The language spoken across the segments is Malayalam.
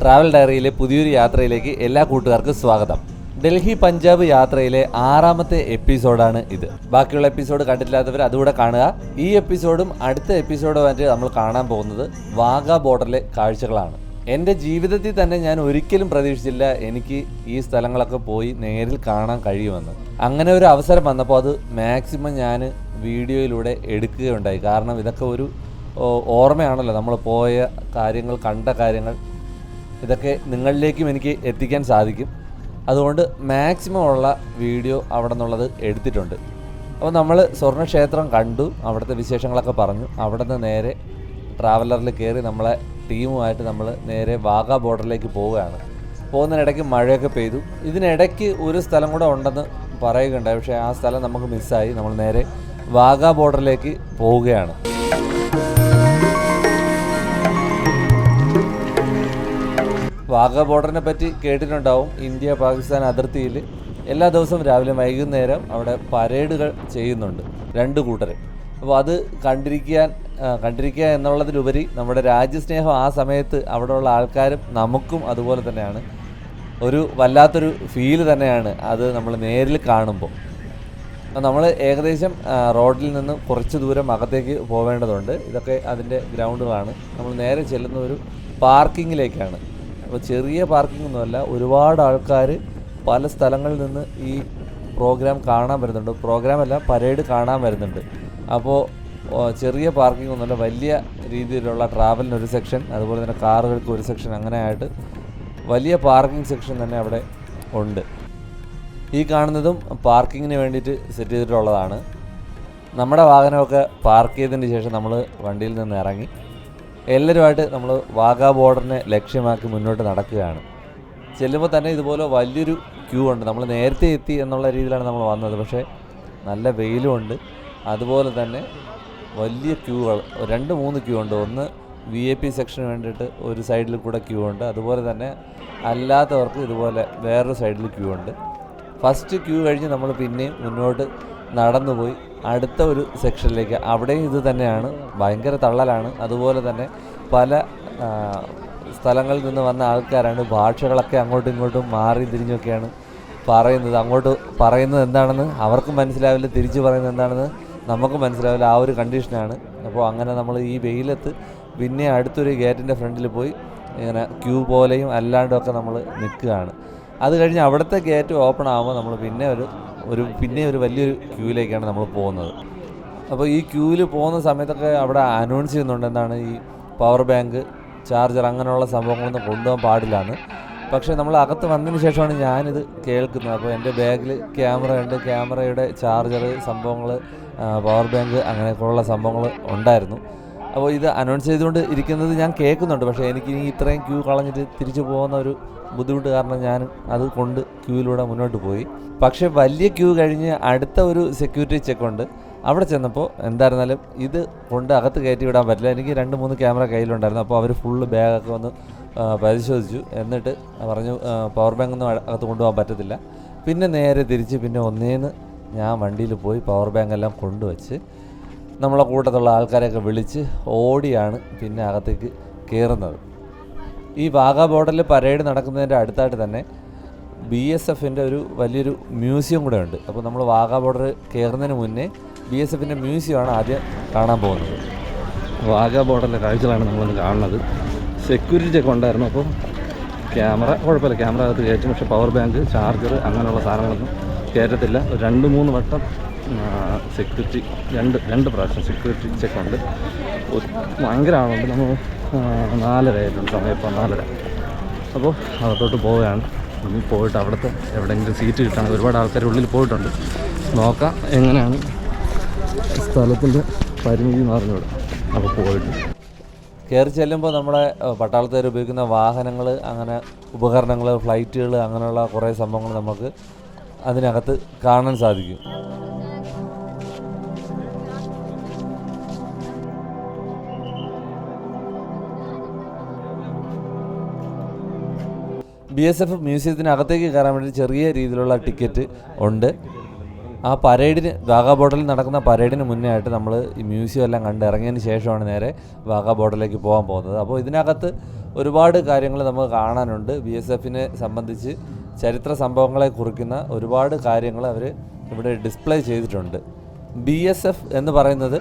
ട്രാവൽ ഡയറിയിലെ പുതിയൊരു യാത്രയിലേക്ക് എല്ലാ കൂട്ടുകാർക്കും സ്വാഗതം. ഡൽഹി പഞ്ചാബ് യാത്രയിലെ ആറാമത്തെ എപ്പിസോഡാണ് ഇത്. ബാക്കിയുള്ള എപ്പിസോഡ് കണ്ടിട്ടില്ലാത്തവർ അതുകൂടെ കാണുക. ഈ എപ്പിസോഡും അടുത്ത എപ്പിസോഡുമായിട്ട് നമ്മൾ കാണാൻ പോകുന്നത് വാഗ ബോർഡറിലെ കാഴ്ചകളാണ്. എന്റെ ജീവിതത്തിൽ തന്നെ ഞാൻ ഒരിക്കലും പ്രതീക്ഷിച്ചില്ല എനിക്ക് ഈ സ്ഥലങ്ങളൊക്കെ പോയി നേരിൽ കാണാൻ കഴിയുമെന്ന്. അങ്ങനെ ഒരു അവസരം വന്നപ്പോൾ അത് മാക്സിമം ഞാൻ വീഡിയോയിലൂടെ എടുക്കുകയുണ്ടായി. കാരണം ഇതൊക്കെ ഒരു ഓർമ്മയാണല്ലോ. നമ്മൾ പോയ കാര്യങ്ങൾ കണ്ട കാര്യങ്ങൾ ഇതൊക്കെ നിങ്ങളിലേക്കും എനിക്ക് എത്തിക്കാൻ സാധിക്കും. അതുകൊണ്ട് മാക്സിമം ഉള്ള വീഡിയോ അവിടെ നിന്നുള്ളത് എടുത്തിട്ടുണ്ട്. അപ്പോൾ നമ്മൾ സ്വർണക്ഷേത്രം കണ്ടു അവിടുത്തെ വിശേഷങ്ങളൊക്കെ പറഞ്ഞു. അവിടെ നിന്ന് നേരെ ട്രാവലറിൽ കയറി നമ്മളെ ടീമുമായിട്ട് നമ്മൾ നേരെ വാഗ ബോർഡറിലേക്ക് പോവുകയാണ്. പോകുന്നതിനിടയ്ക്ക് മഴയൊക്കെ പെയ്തു. ഇതിനിടയ്ക്ക് ഒരു സ്ഥലം കൂടെ ഉണ്ടെന്ന് പറയുകയുണ്ടായി. പക്ഷേ ആ സ്ഥലം നമുക്ക് മിസ്സായി നമ്മൾ നേരെ വാഗ ബോർഡറിലേക്ക് പോവുകയാണ്. വാഗ ബോർഡറിനെ പറ്റി കേട്ടിട്ടുണ്ടാവും. ഇന്ത്യ പാകിസ്ഥാൻ അതിർത്തിയിൽ എല്ലാ ദിവസവും രാവിലെ വൈകുന്നേരം അവിടെ പരേഡുകൾ ചെയ്യുന്നുണ്ട് രണ്ട് കൂട്ടർ അപ്പോൾ അത് കണ്ടിരിക്കാൻ കണ്ടിരിക്കുക എന്നുള്ളതിലുപരി നമ്മുടെ രാജ്യസ്നേഹം ആ സമയത്ത് അവിടെയുള്ള ആൾക്കാരും നമുക്കും അതുപോലെ തന്നെയാണ്. ഒരു വല്ലാത്തൊരു ഫീൽ തന്നെയാണ് അത് നമ്മൾ നേരിൽ കാണുമ്പോൾ. നമ്മൾ ഏകദേശം റോഡിൽ നിന്ന് കുറച്ച് ദൂരം അകത്തേക്ക് പോവേണ്ടതുണ്ട്. ഇതൊക്കെ അതിന്റെ ഗ്രൗണ്ടുകളാണ്. നമ്മൾ നേരെ ചെല്ലുന്ന ഒരു പാർക്കിങ്ങിലേക്കാണ്. അപ്പോൾ ചെറിയ പാർക്കിംഗ് ഒന്നുമല്ല ഒരുപാട് ആൾക്കാർ പല സ്ഥലങ്ങളിൽ നിന്ന് ഈ പ്രോഗ്രാം കാണാൻ വരുന്നുണ്ട്. പ്രോഗ്രാം അല്ല പരേഡ് കാണാൻ വരുന്നുണ്ട്. അപ്പോൾ ചെറിയ പാർക്കിംഗ് ഒന്നുമല്ല വലിയ രീതിയിലുള്ള ട്രാവലിന് ഒരു സെക്ഷൻ അതുപോലെ തന്നെ കാറുകൾക്ക് ഒരു സെക്ഷൻ അങ്ങനെ ആയിട്ട് വലിയ പാർക്കിംഗ് സെക്ഷൻ തന്നെ അവിടെ ഉണ്ട്. ഈ കാണുന്നതും പാർക്കിങ്ങിന് വേണ്ടിയിട്ട് സെറ്റ് ചെയ്തിട്ടുള്ളതാണ്. നമ്മുടെ വാഹനമൊക്കെ പാർക്ക് ചെയ്തതിന് ശേഷം നമ്മൾ വണ്ടിയിൽ നിന്ന് ഇറങ്ങി. എല്ലാവരുമായിട്ട് നമ്മൾ വാഗാ ബോർഡറിനെ ലക്ഷ്യമാക്കി മുന്നോട്ട് നടക്കുകയാണ്. ചെല്ലുമ്പോൾ തന്നെ ഇതുപോലെ വലിയൊരു ക്യൂ ഉണ്ട്. നമ്മൾ നേരത്തെ എത്തി എന്നുള്ള രീതിയിലാണ് നമ്മൾ വന്നത്. പക്ഷേ നല്ല വെയിലുമുണ്ട് അതുപോലെ തന്നെ വലിയ ക്യൂകൾ രണ്ട് മൂന്ന് ക്യൂ ഉണ്ട്. ഒന്ന് വി ഐ പി സെക്ഷന് വേണ്ടിയിട്ട് ഒരു സൈഡിൽ കൂടെ ക്യൂ ഉണ്ട്. അതുപോലെ തന്നെ അല്ലാത്തവർക്ക് ഇതുപോലെ വേറൊരു സൈഡിൽ ക്യൂ ഉണ്ട്. ഫസ്റ്റ് ക്യൂ കഴിഞ്ഞ് നമ്മൾ പിന്നെയും മുന്നോട്ട് നടന്നു പോയി അടുത്ത ഒരു സെക്ഷനിലേക്ക്. അവിടെയും ഇത് തന്നെയാണ്. ഭയങ്കര തള്ളലാണ്. അതുപോലെ തന്നെ പല സ്ഥലങ്ങളിൽ നിന്ന് വന്ന ആൾക്കാരാണ്. ഭാഷകളൊക്കെ അങ്ങോട്ടും ഇങ്ങോട്ടും മാറി തിരിഞ്ഞൊക്കെയാണ് പറയുന്നത്. അങ്ങോട്ട് പറയുന്നത് എന്താണെന്ന് അവർക്കും മനസ്സിലാവില്ല. തിരിച്ചു പറയുന്നത് എന്താണെന്ന് നമുക്കും മനസ്സിലാവില്ല. ആ ഒരു കണ്ടീഷനാണ്. അപ്പോൾ അങ്ങനെ നമ്മൾ ഈ വെയിലത്ത് പിന്നെ അടുത്തൊരു ഗേറ്റിന്റെ ഫ്രണ്ടിൽ പോയി ഇങ്ങനെ ക്യൂ പോലെയും അല്ലാണ്ടുമൊക്കെ നമ്മൾ നിൽക്കുകയാണ്. അത് കഴിഞ്ഞ് അവിടുത്തെ ഗേറ്റ് ഓപ്പൺ ആകുമ്പോൾ നമ്മൾ പിന്നെ ഒരു ഒരു പിന്നെ ഒരു വലിയൊരു ക്യൂവിലേക്കാണ് നമ്മൾ പോകുന്നത്. അപ്പോൾ ഈ ക്യൂവിൽ പോകുന്ന സമയത്തൊക്കെ അവിടെ അനൗൺസ് ചെയ്യുന്നുണ്ട് എന്താണ് ഈ പവർ ബാങ്ക് ചാർജർ അങ്ങനെയുള്ള സംഭവങ്ങളൊന്നും കൊണ്ടുപോകാൻ പാടില്ലാന്ന്. പക്ഷേ നമ്മൾ അകത്ത് വന്നതിന് ശേഷമാണ് ഞാനിത് കേൾക്കുന്നത്. അപ്പോൾ എന്റെ ബാഗിൽ ക്യാമറ ഉണ്ട്. ക്യാമറയുടെ ചാർജർ സംഭവങ്ങൾ പവർ ബാങ്ക് അങ്ങനെയൊക്കെയുള്ള സംഭവങ്ങൾ ഉണ്ടായിരുന്നു. അപ്പോൾ ഇത് അനൗൺസ് ചെയ്തുകൊണ്ട് ഇരിക്കുന്നത് ഞാൻ കേൾക്കുന്നുണ്ട്. പക്ഷേ എനിക്ക് ഇനി ഇത്രയും ക്യൂ കളഞ്ഞിട്ട് തിരിച്ചു പോകുന്ന ഒരു ബുദ്ധിമുട്ട് കാരണം ഞാൻ അത് കൊണ്ട് ക്യൂവിലൂടെ മുന്നോട്ട് പോയി. പക്ഷേ വലിയ ക്യൂ കഴിഞ്ഞ് അടുത്ത ഒരു സെക്യൂരിറ്റി ചെക്ക് ഉണ്ട്. അവിടെ ചെന്നപ്പോൾ എന്തായിരുന്നാലും ഇത് കൊണ്ട് അകത്ത് കയറ്റി വിടാൻ പറ്റില്ല. എനിക്ക് രണ്ട് മൂന്ന് ക്യാമറ കയ്യിലുണ്ടായിരുന്നു. അപ്പോൾ അവർ ഫുള്ള് ബാഗൊക്കെ ഒന്ന് പരിശോധിച്ചു. എന്നിട്ട് പറഞ്ഞു പവർ ബാങ്ക് ഒന്നും അകത്ത് കൊണ്ടുപോകാൻ പറ്റത്തില്ല. പിന്നെ നേരെ തിരിച്ച് പിന്നെ ഒന്നേന്ന് ഞാൻ വണ്ടിയിൽ പോയി പവർ ബാങ്ക് എല്ലാം കൊണ്ടുവച്ച് നമ്മളെ കൂട്ടത്തുള്ള ആൾക്കാരെയൊക്കെ വിളിച്ച് ഓടിയാണ് പിന്നെ അകത്തേക്ക് കയറുന്നത്. ഈ വാഗ ബോർഡറിൽ പരേഡ് നടക്കുന്നതിന്റെ അടുത്തായിട്ട് തന്നെ ബി എസ് എഫിന്റെ ഒരു വലിയൊരു മ്യൂസിയം കൂടെ ഉണ്ട്. അപ്പോൾ നമ്മൾ വാഗ ബോർഡർ കയറുന്നതിന് മുന്നേ ബി എസ് എഫിന്റെ മ്യൂസിയമാണ് ആദ്യം കാണാൻ പോകുന്നത്. വാഗ ബോർഡറിലെ കാഴ്ചകളാണ് നമ്മളിന്ന് കാണുന്നത്. സെക്യൂരിറ്റി ഒക്കെ ഉണ്ടായിരുന്നു. അപ്പോൾ ക്യാമറ കുഴപ്പമില്ല. ക്യാമറ അകത്ത് കയറ്റും. പക്ഷേ പവർ ബാങ്ക് ചാർജർ അങ്ങനെയുള്ള സാധനങ്ങളൊന്നും കയറ്റത്തില്ല. രണ്ട് മൂന്ന് വട്ടം സെക്യൂരിറ്റി രണ്ട് രണ്ട് പ്രാവശ്യം സെക്യൂരിറ്റി ചെക്ക് ഉണ്ട്. ഒ- ഭയങ്കര ആളുണ്ട്. നമ്മൾ നാലര സമയം ഇപ്പോൾ നാലര. അപ്പോൾ അകത്തോട്ട് പോവുകയാണ്. ഇനി പോയിട്ട് അവിടുത്തെ എവിടെയെങ്കിലും സീറ്റ് കിട്ടുകയാണെങ്കിൽ ഒരുപാട് ആൾക്കാർ ഉള്ളിൽ പോയിട്ടുണ്ട്. നോക്കാം എങ്ങനെയാണ് സ്ഥലത്തിന്റെ പരിമിതി എന്ന് പറഞ്ഞുകൂടെ. അപ്പോൾ പോയിട്ട്. കയറി ചെല്ലുമ്പോൾ നമ്മുടെ പട്ടാളത്തേർ ഉപയോഗിക്കുന്ന വാഹനങ്ങൾ അങ്ങനെ ഉപകരണങ്ങൾ ഫ്ലൈറ്റുകൾ അങ്ങനെയുള്ള കുറേ സംഭവങ്ങൾ നമുക്ക് അതിനകത്ത് കാണാൻ സാധിക്കും. ബി എസ് എഫ് മ്യൂസിയത്തിനകത്തേക്ക് കയറാൻ വേണ്ടി ചെറിയ രീതിയിലുള്ള ടിക്കറ്റ് ഉണ്ട്. ആ പരേഡിന് വാഗാ ബോട്ടലിൽ നടക്കുന്ന പരേഡിന് മുന്നേ ആയിട്ട് നമ്മൾ ഈ മ്യൂസിയം എല്ലാം കണ്ട് ഇറങ്ങിയതിന് ശേഷമാണ് നേരെ വാഗാ ബോട്ടലിലേക്ക് പോകാൻ പോകുന്നത്. അപ്പോൾ ഇതിനകത്ത് ഒരുപാട് കാര്യങ്ങൾ നമുക്ക് കാണാനുണ്ട്. ബി എസ് എഫിനെ സംബന്ധിച്ച് ചരിത്ര സംഭവങ്ങളെ കുറിക്കുന്ന ഒരുപാട് കാര്യങ്ങൾ അവർ ഇവിടെ ഡിസ്പ്ലേ ചെയ്തിട്ടുണ്ട്. ബി എസ് എഫ് എന്ന് പറയുന്നത്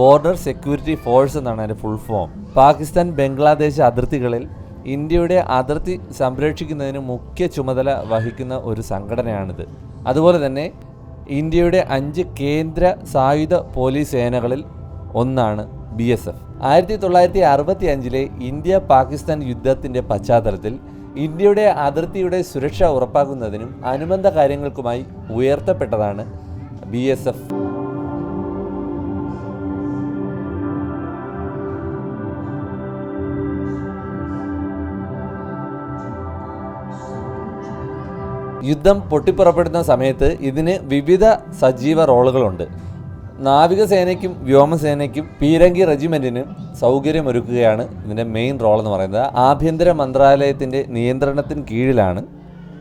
ബോർഡർ സെക്യൂരിറ്റി ഫോഴ്സ് എന്നാണ് അതിന്റെ ഫുൾ ഫോം. പാകിസ്ഥാൻ ബംഗ്ലാദേശ് അതിർത്തികളിൽ ഇന്ത്യയുടെ അതിർത്തി സംരക്ഷിക്കുന്നതിന് മുഖ്യ ചുമതല വഹിക്കുന്ന ഒരു സംഘടനയാണിത്. അതുപോലെ തന്നെ ഇന്ത്യയുടെ അഞ്ച് കേന്ദ്ര സായുധ പോലീസ് സേനകളിൽ ഒന്നാണ് ബി എസ് എഫ്. ആയിരത്തി തൊള്ളായിരത്തി അറുപത്തി അഞ്ചിലെ ഇന്ത്യ പാകിസ്ഥാൻ യുദ്ധത്തിന്റെ പശ്ചാത്തലത്തിൽ ഇന്ത്യയുടെ അതിർത്തിയുടെ സുരക്ഷ ഉറപ്പാക്കുന്നതിനും അനുബന്ധ കാര്യങ്ങൾക്കുമായി ഉയർത്തപ്പെട്ടതാണ് ബി എസ് എഫ്. യുദ്ധം പൊട്ടിപ്പുറപ്പെടുന്ന സമയത്ത് ഇതിന് വിവിധ സജീവ റോളുകളുണ്ട്. നാവികസേനയ്ക്കും വ്യോമസേനയ്ക്കും പീരങ്കി റെജിമെന്റിനും സൗകര്യമൊരുക്കുകയാണ് ഇതിന്റെ മെയിൻ റോൾ എന്ന് പറയുന്നത്. ആഭ്യന്തര മന്ത്രാലയത്തിന്റെ നിയന്ത്രണത്തിന് കീഴിലാണ്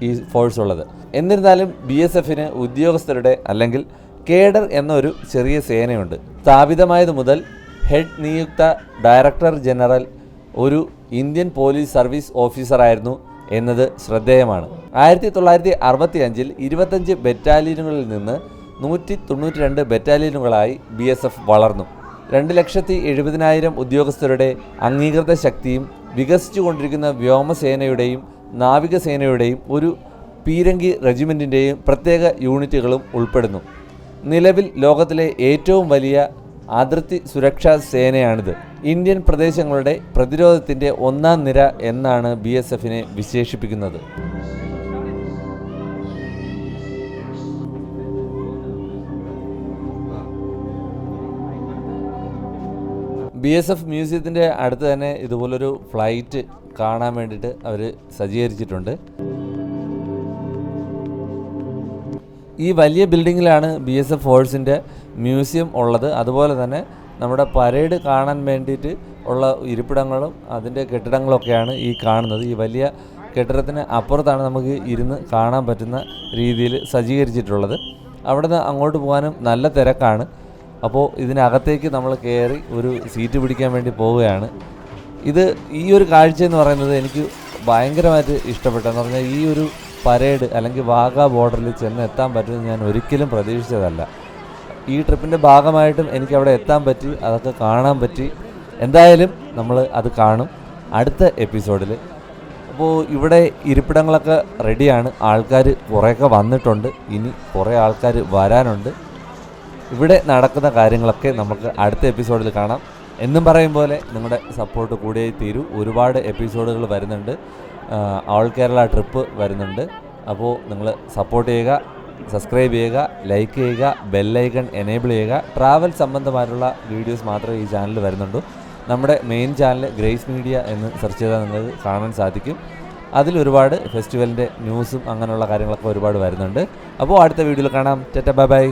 ഈ ഫോഴ്സ് ഉള്ളത്. എന്നിരുന്നാലും ബി എസ് എഫിന് ഉദ്യോഗസ്ഥരുടെ അല്ലെങ്കിൽ കേഡർ എന്നൊരു ചെറിയ സേനയുണ്ട്. സ്ഥാപിതമായത് മുതൽ ഹെഡ് നിയുക്ത ഡയറക്ടർ ജനറൽ ഒരു ഇന്ത്യൻ പോലീസ് സർവീസ് ഓഫീസറായിരുന്നു എന്നത് ശ്രദ്ധേയമാണ്. ആയിരത്തി തൊള്ളായിരത്തി അറുപത്തി അഞ്ചിൽ ഇരുപത്തഞ്ച് ബറ്റാലിയനുകളിൽ നിന്ന് നൂറ്റി തൊണ്ണൂറ്റി രണ്ട് ബറ്റാലിയനുകളായി ബി എസ് എഫ് വളർന്നു. രണ്ട് ലക്ഷത്തി എഴുപതിനായിരം ഉദ്യോഗസ്ഥരുടെ അംഗീകൃത ശക്തിയും വികസിച്ചുകൊണ്ടിരിക്കുന്ന വ്യോമസേനയുടെയും നാവികസേനയുടെയും ഒരു പീരങ്കി റെജിമെന്റിന്റെയും പ്രത്യേക യൂണിറ്റുകളും ഉൾപ്പെടുന്നു. നിലവിൽ ലോകത്തിലെ ഏറ്റവും വലിയ അതിർത്തി സുരക്ഷാ സേനയാണിത്. ഇന്ത്യൻ പ്രദേശങ്ങളുടെ പ്രതിരോധത്തിന്റെ ഒന്നാം നിര എന്നാണ് ബി എസ് എഫിനെ വിശേഷിപ്പിക്കുന്നത്. ബി എസ് എഫ് മ്യൂസിയത്തിന്റെ അടുത്ത് തന്നെ ഇതുപോലൊരു ഫ്ലൈറ്റ് കാണാൻ വേണ്ടിയിട്ട് അവർ സജ്ജീകരിച്ചിട്ടുണ്ട്. ഈ വലിയ ബിൽഡിങ്ങിലാണ് ബി എസ് എഫ് ഫോഴ്സിന്റെ മ്യൂസിയം ഉള്ളത്. അതുപോലെ തന്നെ നമ്മുടെ പരേഡ് കാണാൻ വേണ്ടിയിട്ട് ഉള്ള ഇരിപ്പിടങ്ങളും അതിന്റെ കെട്ടിടങ്ങളൊക്കെയാണ് ഈ കാണുന്നത്. ഈ വലിയ കെട്ടിടത്തിന് അപ്പുറത്താണ് നമുക്ക് ഇരുന്ന് കാണാൻ പറ്റുന്ന രീതിയിൽ സജ്ജീകരിച്ചിട്ടുള്ളത്. അവിടുന്ന് അങ്ങോട്ട് പോകാനും നല്ല തിരക്കാണ്. അപ്പോൾ ഇതിനകത്തേക്ക് നമ്മൾ കയറി ഒരു സീറ്റ് പിടിക്കാൻ വേണ്ടി പോവുകയാണ്. ഇത് ഈ ഒരു കാഴ്ച എന്ന് പറയുന്നത് എനിക്ക് ഭയങ്കരമായിട്ട് ഇഷ്ടപ്പെട്ടെന്ന് പറഞ്ഞാൽ ഈ ഒരു പരേഡ് അല്ലെങ്കിൽ വാഗ ബോർഡറിൽ ചെന്ന് എത്താൻ പറ്റുമെന്ന് ഞാൻ ഒരിക്കലും പ്രതീക്ഷിച്ചതല്ല. ഈ ട്രിപ്പിന്റെ ഭാഗമായിട്ടും എനിക്ക് അവിടെ എത്താൻ പറ്റി അതൊക്കെ കാണാൻ പറ്റി. എന്തായാലും നമ്മൾ അത് കാണും. അടുത്ത എപ്പിസോഡിൽ അപ്പോൾ ഇവിടെ ഇരിപ്പിടങ്ങളൊക്കെ റെഡിയാണ്. ആൾക്കാർ കുറേയൊക്കെ വന്നിട്ടുണ്ട്. ഇനി കുറേ ആൾക്കാർ വരാനുണ്ട്. ഇവിടെ നടക്കുന്ന കാര്യങ്ങളൊക്കെ നമുക്ക് അടുത്ത എപ്പിസോഡിൽ കാണാം. എന്നും പറയും പോലെ നിങ്ങളുടെ സപ്പോർട്ട് കൂടിയേ തീരൂ. ഒരുപാട് എപ്പിസോഡുകൾ വരുന്നുണ്ട്. ഓൾ കേരള ട്രിപ്പ് വരുന്നുണ്ട്. അപ്പോൾ നിങ്ങൾ സപ്പോർട്ട് ചെയ്യുക. സബ്സ്ക്രൈബ് ചെയ്യുക ലൈക്ക് ചെയ്യുക ബെല്ലൈക്കൺ എനേബിൾ ചെയ്യുക. ട്രാവൽ സംബന്ധമായിട്ടുള്ള വീഡിയോസ് മാത്രമേ ഈ ചാനലിൽ വരുന്നുള്ളൂ. നമ്മുടെ മെയിൻ ചാനൽ ഗ്രേസ് മീഡിയ എന്ന് സെർച്ച് ചെയ്താൽ നിങ്ങൾക്ക് കാണാൻ സാധിക്കും. അതിൽ ഒരുപാട് ഫെസ്റ്റിവലിന്റെ ന്യൂസും അങ്ങനെയുള്ള കാര്യങ്ങളൊക്കെ ഒരുപാട് വരുന്നുണ്ട്. അപ്പോൾ അടുത്ത വീഡിയോയിൽ കാണാം. ചേട്ടാ ബൈ ബൈ